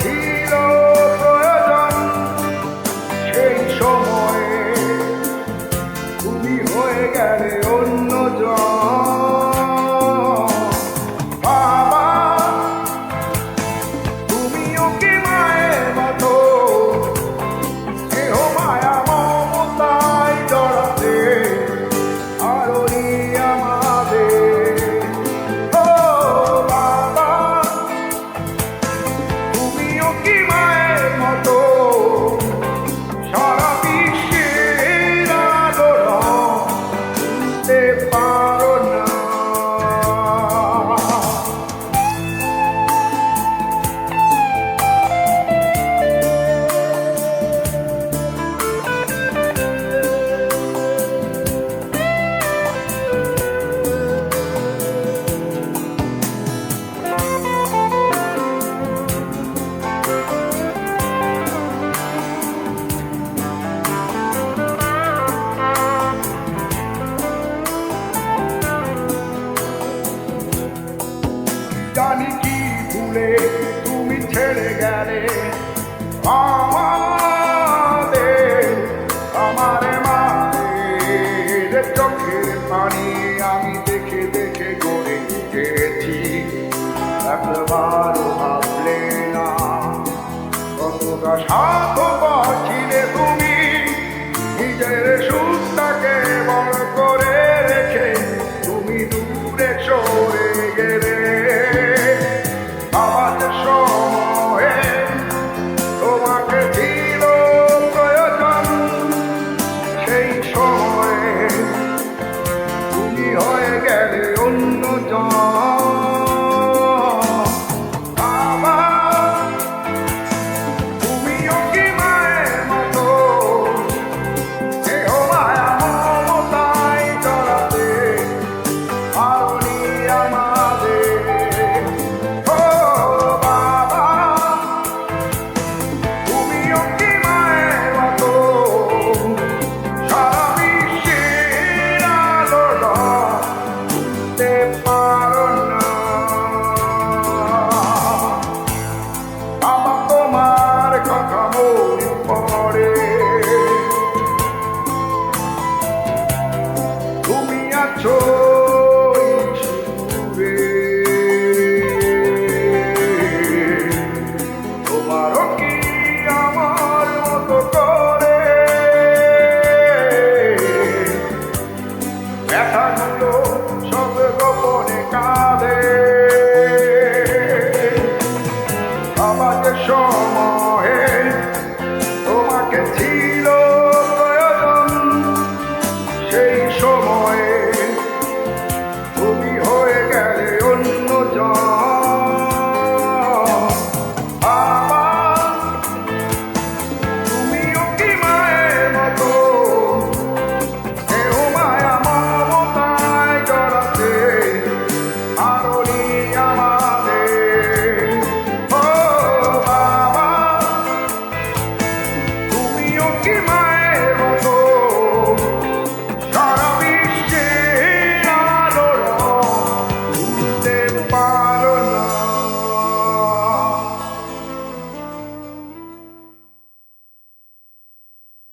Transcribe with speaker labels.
Speaker 1: ছিল সেই তুমি হয়ে গেলে অন্যজন। জানি কি ভুলে তুমি ছেড়ে গেলে। আমাদের, আমার মায়ের চোখের পানি আমি দেখে দেখে গড়ে গেছি একবারও ভাবলে না, কতটা সাত ছিলে তুমি। নিজের সুস্থাকে বড় করে রেখে তুমি দূরে চোখ